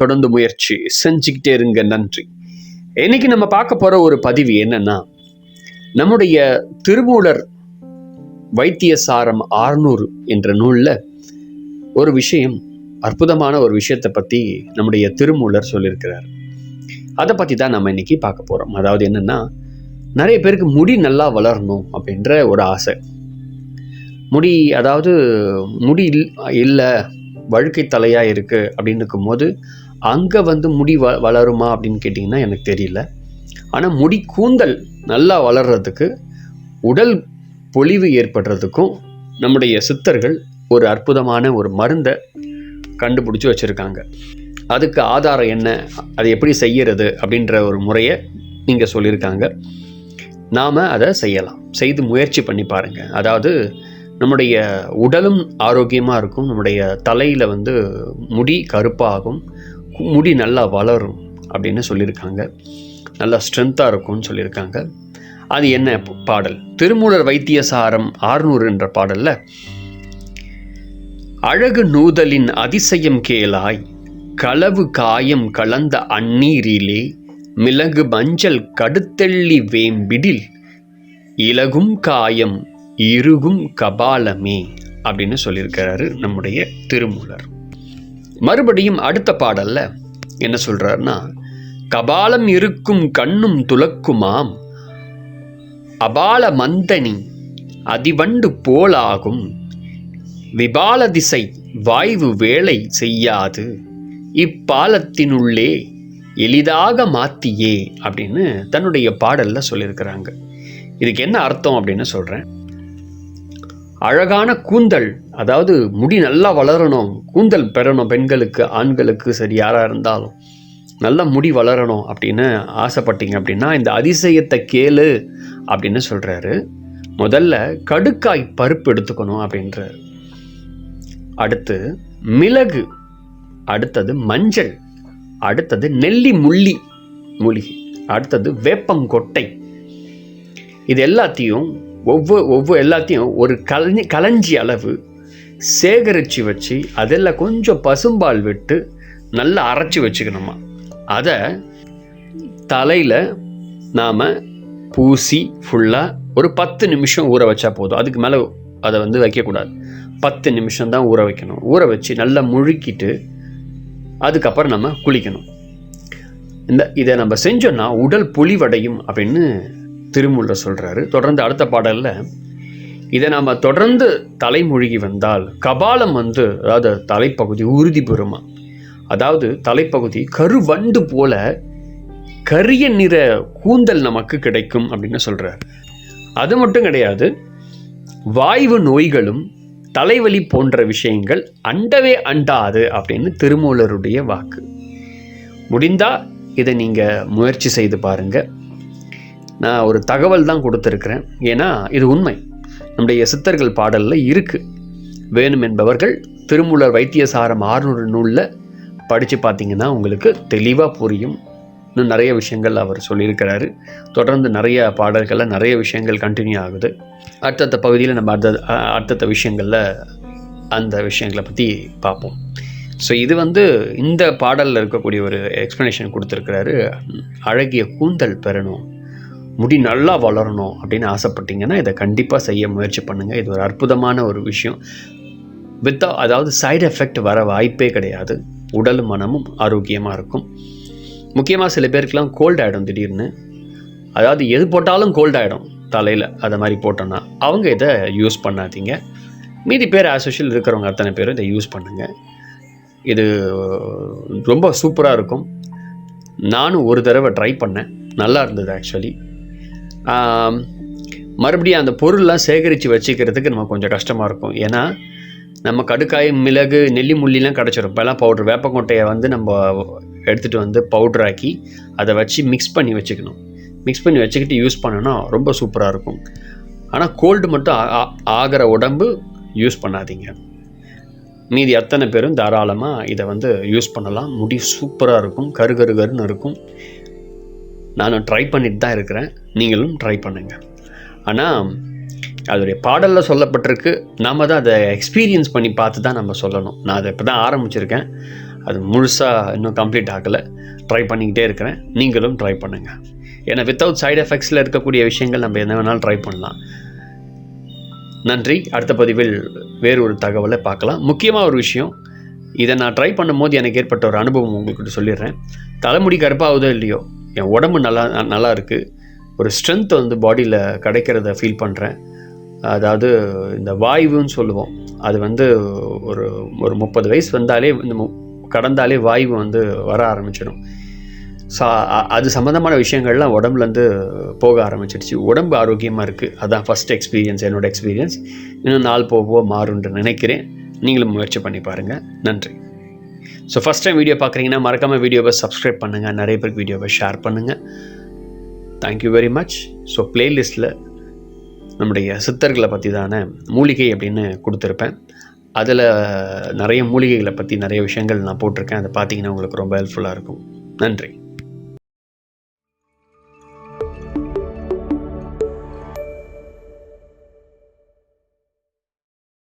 தொடர்ந்து முயற்சி. செஞ்சுக்கிட்டே இருங்க நன்றி. இன்னைக்கு நம்ம பார்க்க போற ஒரு பதிவு என்னன்னா நம்முடைய திருமூலர் வைத்தியசாரம் ஆறுநூறு என்ற நூலில் ஒரு விஷயம் அற்புதமான ஒரு விஷயத்தை பற்றி நம்முடைய திருமூலர் சொல்லியிருக்கிறார். அதை பற்றி தான் நம்ம இன்னைக்கு பார்க்க போகிறோம் அதாவது என்னென்னா நிறைய பேருக்கு முடி நல்லா வளரணும் அப்படின்ற ஒரு ஆசை. முடி அதாவது முடி இல் இல்லை வழுக்கை தலையாக இருக்குது அப்படின்னு இருக்கும்போது அங்கே வந்து முடி வ வளருமா அப்படின்னு கேட்டிங்கன்னா எனக்கு தெரியல. ஆனால் முடி கூந்தல் நல்லா வளர்கிறதுக்கு உடல் பொலிவு ஏற்படுறதுக்கும் நம்முடைய சித்தர்கள் ஒரு அற்புதமான ஒரு மருந்தை கண்டுபிடிச்சி வச்சுருக்காங்க. அதுக்கு ஆதாரம் என்ன அதை எப்படி செய்யறது அப்படின்ற ஒரு முறையை நீங்கள் சொல்லியிருக்காங்க. நாம் அதை செய்யலாம். செய்து முயற்சி பண்ணி பாருங்கள் அதாவது நம்முடைய உடலும் ஆரோக்கியமாக இருக்கும். நம்முடைய தலையில் வந்து முடி கருப்பாகும். முடி நல்லா வளரும் அப்படின்னு சொல்லியிருக்காங்க. நல்லா ஸ்ட்ரென்த்தாக இருக்கும்னு சொல்லியிருக்காங்க. அது என்ன பாடல்? திருமூலர் வைத்தியசாரம் ஆறுநூறு என்ற பாடலில் அழகு நூதலின் அதிசயம் கேளாய் களவு காயம் கலந்த அந்நீரிலே மிளகு மஞ்சள் கடுத்தெள்ளி வேம்பிடில் இலகும் காயம் இருகும் கபாலமே அப்படின்னு சொல்லியிருக்கிறாரு நம்முடைய திருமூலர். மறுபடியும் அடுத்த பாடல்ல என்ன சொல்றாருன்னா கபாலம் இருக்கும் கண்ணும் துலக்குமாம் அபால மந்தனி அதிவண்டு போலாகும் விபால திசை வாய்வு வேலை செய்யாது இப்பாலத்தினுள்ளே எளிதாக மாத்தியே அப்படின்னு தன்னுடைய பாடல்ல சொல்லியிருக்கிறாங்க. இதுக்கு என்ன அர்த்தம் அப்படின்னு சொல்றேன். அழகான கூந்தல் அதாவது முடி நல்லா வளரணும் கூந்தல் பெறணும் பெண்களுக்கு ஆண்களுக்கு சரி யாராக இருந்தாலும். நல்ல முடி வளரணும் அப்படின்னு ஆசைப்பட்டீங்க அப்படின்னா இந்த அதிசயத்தை கேளு அப்படின்னு சொல்கிறாரு முதல்ல கடுக்காய் பருப்பு எடுத்துக்கணும் அப்படின்றாரு. அடுத்து மிளகு அடுத்தது மஞ்சள் அடுத்தது நெல்லி முள்ளி மூலிகை அடுத்தது வேப்பங்கொட்டை. இது எல்லாத்தையும் ஒவ்வொரு ஒவ்வொரு எல்லாத்தையும் ஒரு கலஞ்சி கலஞ்சி அளவு சேகரித்து வச்சு அதெல்லாம் கொஞ்சம் பசும்பால் விட்டு நல்லா அரைச்சி வச்சுக்கணுமா. அதை தலையில் நாம் பூசி ஃபுல்லாக ஒரு பத்து நிமிஷம் ஊற வச்சா போதும். அதுக்கு மேலே அதை வந்து வைக்கக்கூடாது. பத்து நிமிஷம் தான் ஊற வைக்கணும். ஊற வச்சு நல்லா முழுக்கிட்டு அதுக்கப்புறம் நம்ம குளிக்கணும். இந்த இதை நம்ம செஞ்சோன்னா உடல் பொலிவடையும் அப்படின்னு திருமூலர் சொல்கிறாரு தொடர்ந்து அடுத்த பாடலில் இதை நாம் தொடர்ந்து தலைமொழிகி வந்தால் கபாலம் வந்து அதாவது தலைப்பகுதி உறுதி பெறுமா? அதாவது தலைப்பகுதி கருவண்டு போல கரிய நிற கூந்தல் நமக்கு கிடைக்கும் அப்படின்னு சொல்கிறார் அது மட்டும் கிடையாது வாய்வு நோய்களும் தலைவலி போன்ற விஷயங்கள் அண்டவே அண்டாது அப்படின்னு திருமூலருடைய வாக்கு. முடிந்தா இதை நீங்கள் முயற்சி செய்து பாருங்கள் நான் ஒரு தகவல் தான் கொடுத்துருக்குறேன். ஏன்னா இது உண்மை. நம்முடைய சித்தர்கள் பாடலில் இருக்குது வேணும் என்பவர்கள் திருமூலர் வைத்தியசாரம் ஆறுநூறு நூலில் படித்து பார்த்தீங்கன்னா உங்களுக்கு தெளிவாக புரியும். இன்னும் நிறைய விஷயங்கள் அவர் சொல்லியிருக்கிறாரு. தொடர்ந்து நிறைய பாடல்களில் நிறைய விஷயங்கள் கண்டினியூ ஆகுது. அடுத்தடுத்த பகுதியில் நம்ம அடுத்த அடுத்தடுத்த விஷயங்களில் அந்த விஷயங்களை பற்றி பார்ப்போம். ஸோ இது வந்து இந்த பாடலில் இருக்கக்கூடிய ஒரு எக்ஸ்ப்ளனேஷன் கொடுத்துருக்கிறாரு. அழகிய கூந்தல் பெறணும். முடி நல்லா வளரணும் அப்படின்னு ஆசைப்பட்டீங்கன்னா இதை கண்டிப்பாக செய்ய முயற்சி பண்ணுங்கள் இது ஒரு அற்புதமான ஒரு விஷயம். வித்தா அதாவது சைடு எஃபெக்ட் வர வாய்ப்பே கிடையாது. உடலும் மனமும் ஆரோக்கியமாக இருக்கும். முக்கியமாக சில பேருக்கெலாம் கோல்ட் ஆகிடும் திடீர்னு. அதாவது எது போட்டாலும் கோல்ட் ஆகிடும் தலையில் அதை மாதிரி போட்டோன்னா அவங்க இதை யூஸ் பண்ணாதீங்க. மீதி பேர் ஆசோஷியல் இருக்கிறவங்க அத்தனை பேரும் இதை யூஸ் பண்ணுங்கள் இது ரொம்ப சூப்பராக இருக்கும். நானும் ஒரு தடவை ட்ரை பண்ணேன். நல்லா இருந்தது ஆக்சுவலி மறுபடியும் அந்த பொருள்லாம் சேகரித்து வச்சுக்கிறதுக்கு நம்ம கொஞ்சம் கஷ்டமாக இருக்கும். ஏன்னா நம்ம கடுக்காய் மிளகு நெல்லி முள்ளிலாம் கிடச்சிரும். இப்போலாம் பவுட்ரு வேப்பங்கொட்டையை வந்து நம்ம எடுத்துகிட்டு வந்து பவுட்ராக்கி அதை வச்சு மிக்ஸ் பண்ணி வச்சுக்கணும். மிக்ஸ் பண்ணி வச்சுக்கிட்டு யூஸ் பண்ணோன்னா ரொம்ப சூப்பராக இருக்கும். ஆனால் கோல்டு மட்டும் ஆகிற உடம்பு யூஸ் பண்ணாதீங்க. மீதி அத்தனை பேரும் தாராளமாக இதை வந்து யூஸ் பண்ணலாம். முடி சூப்பராக இருக்கும். கரு கரு கருன்னு இருக்கும். நானும் ட்ரை பண்ணிட்டு தான் இருக்கிறேன். நீங்களும் ட்ரை பண்ணுங்கள் ஆனால் அதோடைய பாடலில் சொல்லப்பட்டிருக்கு. நாம் தான் அதை எக்ஸ்பீரியன்ஸ் பண்ணி பார்த்து தான் நம்ம சொல்லணும். நான் அதை இப்போ தான் ஆரம்பிச்சிருக்கேன். அது முழுசாக இன்னும் கம்ப்ளீட் ஆகலை. ட்ரை பண்ணிக்கிட்டே இருக்கிறேன். நீங்களும் ட்ரை பண்ணுங்கள் ஏன்னா வித்தவுட் சைடு எஃபெக்ட்ஸில் இருக்கக்கூடிய விஷயங்கள் நம்ம என்ன வேணாலும் ட்ரை பண்ணலாம். நன்றி. அடுத்த பதிவில் வேறு ஒரு தகவலை பார்க்கலாம். முக்கியமாக ஒரு விஷயம். இதை நான் ட்ரை பண்ணும்போது எனக்கு ஏற்பட்ட ஒரு அனுபவம் உங்கள்கிட்ட சொல்லிடுறேன். தலைமுடி கருப்பாகுதோ இல்லையோ? என் உடம்பு நல்லா நல்லா இருக்குது ஒரு ஸ்ட்ரென்த் வந்து பாடியில் கிடைக்கிறத ஃபீல் பண்ணுறேன் அதாவது இந்த வாயுன்னு சொல்லுவோம். அது வந்து ஒரு ஒரு முப்பது வயசு வந்தாலே இந்த மு- கடந்தாலே வாயு வந்து வர ஆரம்பிச்சிடும். ஸோ அது சம்மந்தமான விஷயங்கள்லாம் உடம்புலேருந்து போக ஆரம்பிச்சிடுச்சு. உடம்பு ஆரோக்கியமாக இருக்குது அதான் ஃபஸ்ட் எக்ஸ்பீரியன்ஸ் என்னோட எக்ஸ்பீரியன்ஸ் இன்னும் நாள் போக போக மாறும்னு நினைக்கிறேன். நீங்களும் முயற்சி பண்ணி பாருங்கள் நன்றி. ஸோ ஃபஸ்ட் டைம் வீடியோ பார்க்குறீங்கன்னா மறக்காமல் வீடியோவை சப்ஸ்கிரைப் பண்ணுங்கள் நிறைய பேருக்கு வீடியோவை ஷேர் பண்ணுங்கள் தேங்க்யூ வெரி மச் ஸோ பிளேலிஸ்ட்டில் நம்முடைய சித்தர்களை பற்றி தானே மூலிகை அப்படின்னு கொடுத்துருப்பேன். அதில் நிறைய மூலிகைகளை பற்றி நிறைய விஷயங்கள் நான் போட்டிருக்கேன். அதை பார்த்தீங்கன்னா உங்களுக்கு ரொம்ப ஹெல்ப்ஃபுல்லாக இருக்கும். நன்றி.